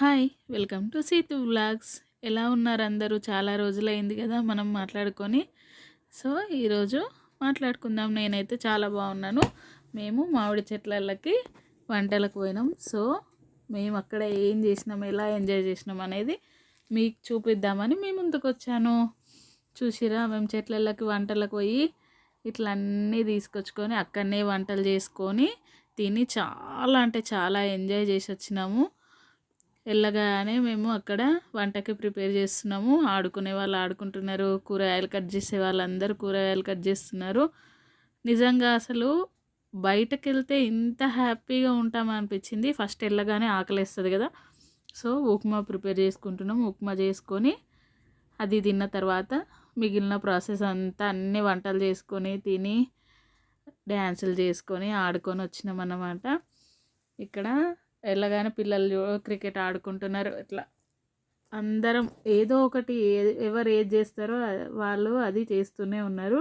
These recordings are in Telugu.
Hi welcome to Seethu vlogs. ఎలా ఉన్నారు అందరూ? చాలా రోజులైంది కదా మనం మాట్లాడుకొని. సో ఈరోజు మాట్లాడుకుందాం. నేనైతే చాలా బాగున్నాను. మేము మామిడి చెట్లకి వంటలకు పోయినాం. సో మేము అక్కడ ఏం చేసినాం ఎలా ఎంజాయ్ చేసినాం అనేది మీకు చూపిద్దామని మీ ముందుకు వచ్చాను. చూసిరా మేము చెట్లకి వంటలకు పోయి ఇట్లా అన్నీ తీసుకొచ్చుకొని అక్కడనే వంటలు చేసుకొని తిని చాలా అంటే చాలా ఎంజాయ్ చేసి వచ్చినాము వెళ్ళగానే మేము అక్కడ వంటకి ప్రిపేర్ చేస్తున్నాము. ఆడుకునే వాళ్ళు ఆడుకుంటున్నారు. కూరగాయలు కట్ చేసే వాళ్ళందరూ కూరగాయలు కట్ చేస్తున్నారు. నిజంగా అసలు బయటకు వెళ్తే ఇంత హ్యాపీగా ఉంటామా అనిపించింది. ఫస్ట్ వెళ్ళగానే ఆకలేస్తుంది కదా. సో ఉప్మా ప్రిపేర్ చేసుకుంటున్నాం ఉప్మా చేసుకొని అది తిన్న తర్వాత మిగిలిన ప్రాసెస్ అంతా అన్ని వంటలు చేసుకొని తిని డ్యాన్సులు చేసుకొని ఆడుకొని వచ్చినాం అన్నమాట ఇక్కడ వెళ్ళగానే పిల్లలు క్రికెట్ ఆడుకుంటున్నారు ఇట్లా. అందరం ఏదో ఒకటి ఎవరు ఏది చేస్తారో వాళ్ళు అది చేస్తూనే ఉన్నారు.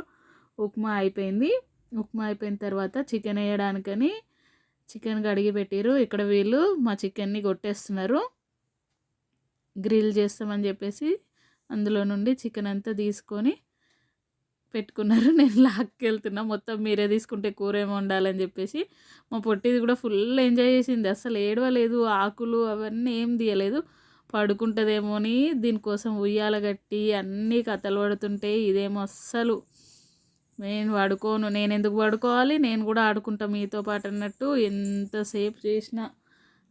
ఉప్మా అయిపోయింది. ఉప్మా అయిపోయిన తర్వాత చికెన్ వేయడానికని చికెన్ కడిగి పెట్టారు ఇక్కడ వీళ్ళు మా చికెన్ని కొట్టేస్తున్నారు. గ్రిల్ చేస్తామని చెప్పేసి అందులో నుండి చికెన్ అంతా తీసుకొని పెట్టుకున్నారు. నేను లాక్కెళ్తున్నా మొత్తం మీరే తీసుకుంటే కూర ఏమో వండాలని చెప్పేసి మా పొట్టిది కూడా ఫుల్ ఎంజాయ్ చేసింది. అసలు ఏడవలేదు. ఆకులు అవన్నీ ఏం తీయలేదు. పడుకుంటుందేమో అని దీనికోసం ఉయ్యాల కట్టి అన్నీ కథలు పడుతుంటే ఇదేమో అస్సలు నేను పడుకోను. నేను ఎందుకు పడుకోవాలి? నేను కూడా ఆడుకుంటా మీతో పాటు అన్నట్టు ఎంతసేపు చేసినా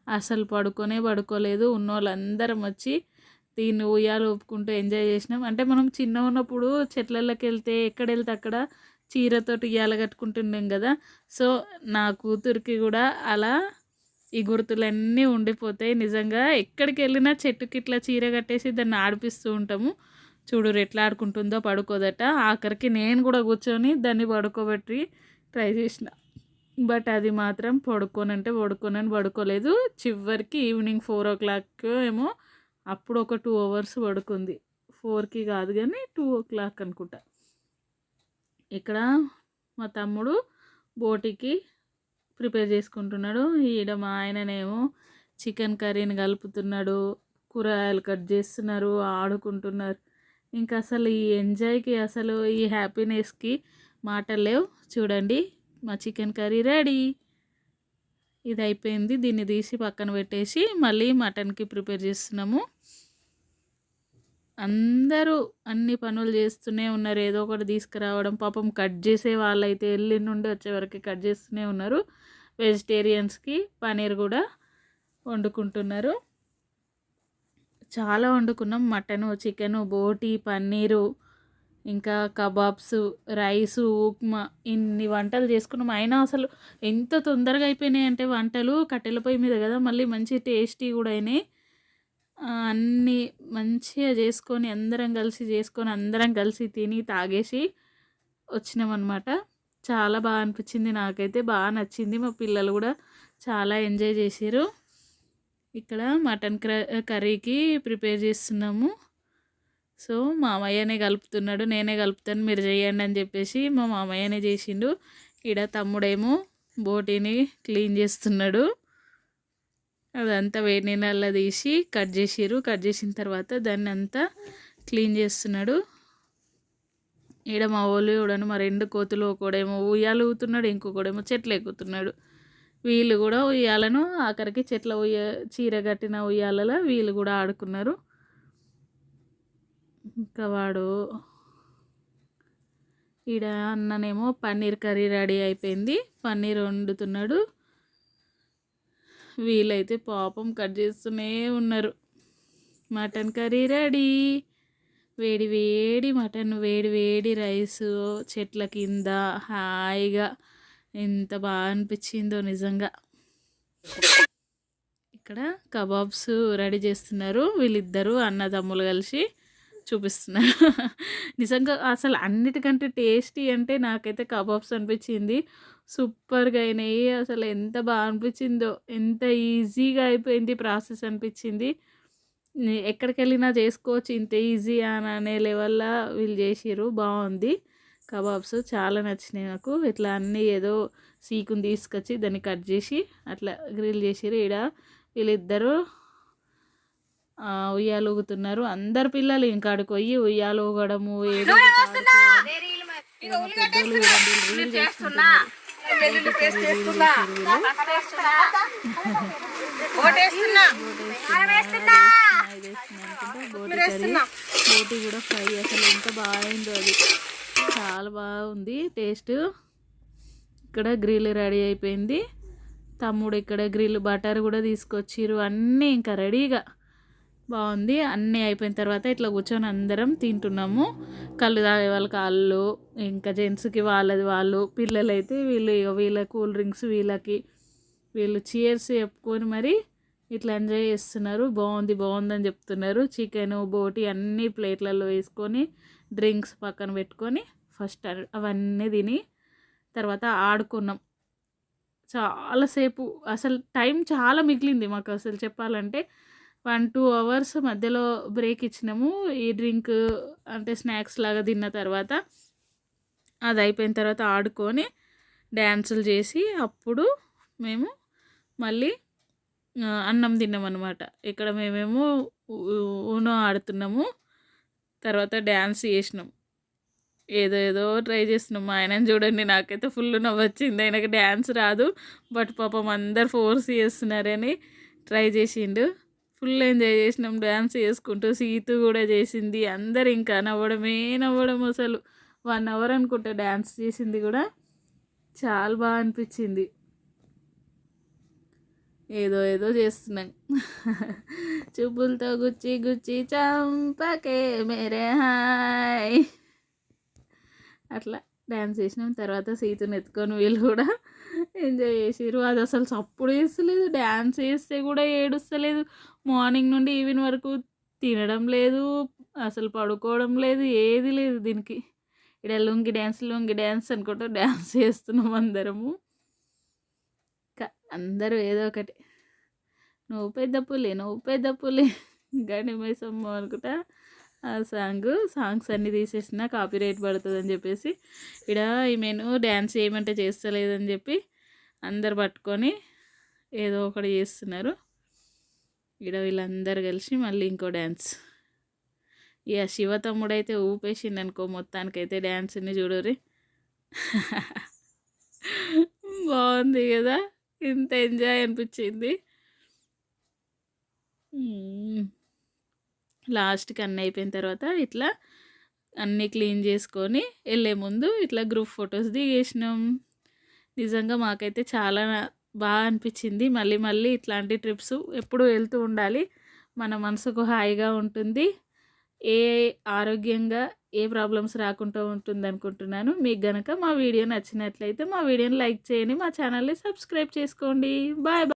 అసలు పడుకోనే పడుకోలేదు. ఉన్నోళ్ళందరం వచ్చి దీన్ని ఉయ్యాలు ఊపుకుంటూ ఎంజాయ్ చేసినాం. అంటే మనం చిన్న ఉన్నప్పుడు చెట్లలోకి వెళ్తే ఎక్కడ వెళ్తే అక్కడ చీరతోటి ఉయ్యాల కట్టుకుంటుండేం కదా. సో నా కూతురికి కూడా అలా ఈ గుర్తులన్నీ ఉండిపోతాయి. నిజంగా ఎక్కడికి వెళ్ళినా చెట్టుకి ఇట్లా చీర కట్టేసి దాన్ని ఆడిపిస్తూ ఉంటాము. చూడు ఎట్లా ఆడుకుంటుందో పడుకోదట. ఆఖరికి నేను కూడా కూర్చొని దాన్ని పడుకోబెట్టి ట్రై చేసిన. బట్ అది మాత్రం పడుకోనంటే పడుకోనని పడుకోలేదు. చివరికి ఈవినింగ్ ఫోర్ ఓ క్లాక్ ఏమో అప్పుడు ఒక టూ అవర్స్ పడుకుంది. ఫోర్కి కాదు కానీ టూ ఓ క్లాక్ అనుకుంటా. ఇక్కడ మా తమ్ముడు బోటికి ప్రిపేర్ చేసుకుంటున్నాడు. ఈడ మా ఆయననేమో చికెన్ కర్రీని కలుపుతున్నాడు. కూరగాయలు కట్ చేస్తున్నారు. ఆడుకుంటున్నారు. ఇంకా అసలు ఈ ఎంజాయ్కి అసలు ఈ హ్యాపీనెస్కి మాటలు లేవు. చూడండి మా చికెన్ కర్రీ రెడీ. ఇది అయిపోయింది దీన్ని తీసి పక్కన పెట్టేసి మళ్ళీ మటన్కి ప్రిపేర్ చేస్తున్నాము. అందరూ అన్ని పనులు చేస్తూనే ఉన్నారు. ఏదో ఒకటి తీసుకురావడం పాపం కట్ చేసే వాళ్ళైతే వెళ్ళి నుండి వచ్చే వరకు కట్ చేస్తూనే ఉన్నారు. వెజిటేరియన్స్కి పనీర్ కూడా వండుకుంటున్నారు. చాలా వండుకున్నాం. మటను చికెను బోటి పన్నీరు ఇంకా కబాబ్స్ రైసు ఉప్మా ఇన్ని వంటలు చేసుకున్నాం. అయినా అసలు ఎంత తొందరగా అయిపోయినాయి అంటే వంటలు కట్టెల పొయ్యి మీద కదా. మళ్ళీ మంచి టేస్టీ కూడా అయినాయి. అన్నీ మంచిగా చేసుకొని అందరం కలిసి చేసుకొని అందరం కలిసి తిని తాగేసి వచ్చినామన్నమాట. చాలా బాగా అనిపించింది నాకైతే. బాగా నచ్చింది. మా పిల్లలు కూడా చాలా ఎంజాయ్ చేసారు ఇక్కడ మటన్ కర్రీకి ప్రిపేర్ చేస్తున్నాము. సో మామయ్యనే కలుపుతున్నాడు. నేనే కలుపుతాను. మీరు చేయండి అని చెప్పేసి మా మామయ్యనే చేసిండు. ఈడ తమ్ముడేమో బోటీని క్లీన్ చేస్తున్నాడు. అదంతా వేడి నీళ్ళల్లో తీసి కట్ చేసిరు కట్ చేసిన తర్వాత దాన్ని అంతా క్లీన్ చేస్తున్నాడు. ఈడ మా వాళ్ళు చూడను మా రెండు కోతులు ఒకడేమో ఉయ్యాలు ఊగుతున్నాడు ఇంకొకడేమో చెట్లు ఎక్కుతున్నాడు. వీళ్ళు కూడా ఉయ్యాలను ఆఖరికి చెట్ల ఉయ్య చీర కట్టిన ఉయ్యాలలో వీళ్ళు కూడా ఆడుకున్నారు. ఇంకా వాడు ఈడ అన్ననేమో పన్నీర్ కర్రీ రెడీ అయిపోయింది. పన్నీర్ వండుతున్నాడు. వీలైతే పాపం కట్ చేస్తూనే ఉన్నారు. Mutton curry ready. వేడి వేడి మటన్ వేడి వేడి రైస్ చెట్ల కింద హాయిగా. ఎంత బాగా అనిపించిందో నిజంగా. ఇక్కడ కబాబ్స్ రెడీ చేస్తున్నారు. వీళ్ళిద్దరూ అన్నదమ్ములు కలిసి చూపిస్తున్నా నిజంగా అసలు అన్నిటికంటే టేస్టీ అంటే నాకైతే కబాబ్స్ అనిపించింది. సూపర్గా అయినాయి. అసలు ఎంత బాగా అనిపించిందో ఎంత ఈజీగా అయిపోయింది ప్రాసెస్ అనిపించింది. ఎక్కడికి వెళ్ళినా చేసుకోవచ్చు ఇంత ఈజీ అని అనే లెవెల్లో వీళ్ళు చేసిర్రు. బాగుంది. కబాబ్స్ చాలా నచ్చినాయి నాకు. ఇట్లా అన్నీ ఏదో సీకుని తీసుకొచ్చి దాన్ని కట్ చేసి అట్లా గ్రిల్ చేసిర్రు ఈడ. వీళ్ళిద్దరూ ఉయ్యాలు ఊగుతున్నారు అందరు పిల్లలు ఇంకా పోయి ఉయ్యాలు ఊగడము ఏదో బోటి కూడా ఫ్రై అసలు ఎంత బాగుందో అది. చాలా బాగుంది టేస్ట్. ఇక్కడ గ్రిల్ రెడీ అయిపోయింది. తమ్ముడు ఇక్కడ గ్రిల్ బటర్ కూడా తీసుకొచ్చిర్రు అన్నీ ఇంకా రెడీగా. బాగుంది. అన్నీ అయిపోయిన తర్వాత ఇట్లా కూర్చొని అందరం తింటున్నాము. కళ్ళు తాగే వాళ్ళకి వాళ్ళు ఇంకా జెంట్స్కి వాళ్ళది వాళ్ళు పిల్లలైతే వీళ్ళు ఇగో వీళ్ళ కూల్ డ్రింక్స్ వీళ్ళకి వీళ్ళు చీర్స్ చెప్పుకొని మరి ఇట్లా ఎంజాయ్ చేస్తున్నారు. బాగుంది బాగుందని చెప్తున్నారు. చికెన్ బోటి అన్నీ ప్లేట్లలో వేసుకొని డ్రింక్స్ పక్కన పెట్టుకొని ఫస్ట్ అవన్నీ తిని తర్వాత ఆడుకున్నాం. చాలాసేపు అసలు టైం చాలా మిగిలింది మాకు అసలు చెప్పాలంటే. వన్ టూ అవర్స్ మధ్యలో బ్రేక్ ఇచ్చినాము. ఈ డ్రింక్ అంటే స్నాక్స్ లాగా తిన్న తర్వాత అది అయిపోయిన తర్వాత ఆడుకొని డ్యాన్సులు చేసి అప్పుడు మేము మళ్ళీ అన్నం తిన్నాం అనమాట ఇక్కడ మేమేమో ఊనో ఆడుతున్నాము. తర్వాత డ్యాన్స్ చేసినాం. ఏదో ఏదో ట్రై చేస్తున్నాం. మా ఆయనని చూడండి నాకైతే ఫుల్ నవ్వొచ్చింది ఆయనకి డ్యాన్స్ రాదు బట్ పాపం అందరు ఫోర్స్ చేస్తున్నారని ట్రై చేసిండు. ఫుల్ ఎంజాయ్ చేసినాం డ్యాన్స్ చేసుకుంటూ సీతు కూడా చేసింది అందరు ఇంకా నవ్వడమే నవ్వడం అసలు. వన్ అవర్ అనుకుంటా డ్యాన్స్ చేసింది కూడా. చాలా బాగా అనిపించింది. ఏదో ఏదో చేస్తున్నాం. చూపులతో గుచ్చి గుచ్చి చంపకే మేరే హాయ్. అట్లా డ్యాన్స్ చేసినాం తర్వాత సీతుని ఎత్తుకొని వీళ్ళు కూడా ఎంజాయ్ చేసిర్రు. అది అసలు సప్పుడు చేస్తలేదు. డ్యాన్స్ చేస్తే కూడా ఏడుస్తలేదు. మార్నింగ్ నుండి ఈవినింగ్ వరకు తినడం లేదు. అసలు పడుకోవడం లేదు. ఏది లేదు దీనికి. ఇక్కడ లుంగి డ్యాన్స్ లుంగి డ్యాన్స్ అనుకుంటూ డ్యాన్స్ చేస్తున్నాం అందరము. అందరూ ఏదో ఒకటి. నువ్వు పెద్ద పులి నువ్వు పెద్ద పులి. గడి మైసమ్మ అనుకుంటా. సాంగ్ సాంగ్స్ అన్నీ తీసేసిన కాపీ రైట్ పడుతుందని చెప్పేసి ఇక్కడ ఈమెను డ్యాన్స్ చేయమంటే చేస్తలేదని చెప్పి అందరు పట్టుకొని ఏదో ఒకటి చేస్తున్నారు. ఇక్కడ వీళ్ళందరూ కలిసి మళ్ళీ ఇంకో డ్యాన్స్. ఇక శివ తమ్ముడైతే అయితే ఊపేసిండు అనుకో మొత్తానికైతే డ్యాన్స్ని చూడరి బాగుంది కదా ఇంత ఎంజాయ్ అనిపించింది. లాస్ట్కి అన్నీ అయిపోయిన తర్వాత ఇట్లా అన్నీ క్లీన్ చేసుకొని వెళ్ళే ముందు ఇట్లా గ్రూప్ ఫొటోస్ దిగేసినాం. నిజంగా మాకైతే చాలా బాగా అనిపించింది. మళ్ళీ మళ్ళీ ఇట్లాంటి ట్రిప్స్ ఎప్పుడు వెళ్తూ ఉండాలి. మన మనసుకు హాయిగా ఉంటుంది. ఏ ఆరోగ్యంగా ఏ ప్రాబ్లమ్స్ రాకుండా ఉంటుంది అనుకుంటున్నాను. మీకు గనక మా వీడియో నచ్చినట్లయితే మా వీడియోని లైక్ చేయండి. మా ఛానల్ని సబ్స్క్రైబ్ చేసుకోండి. Bye bye.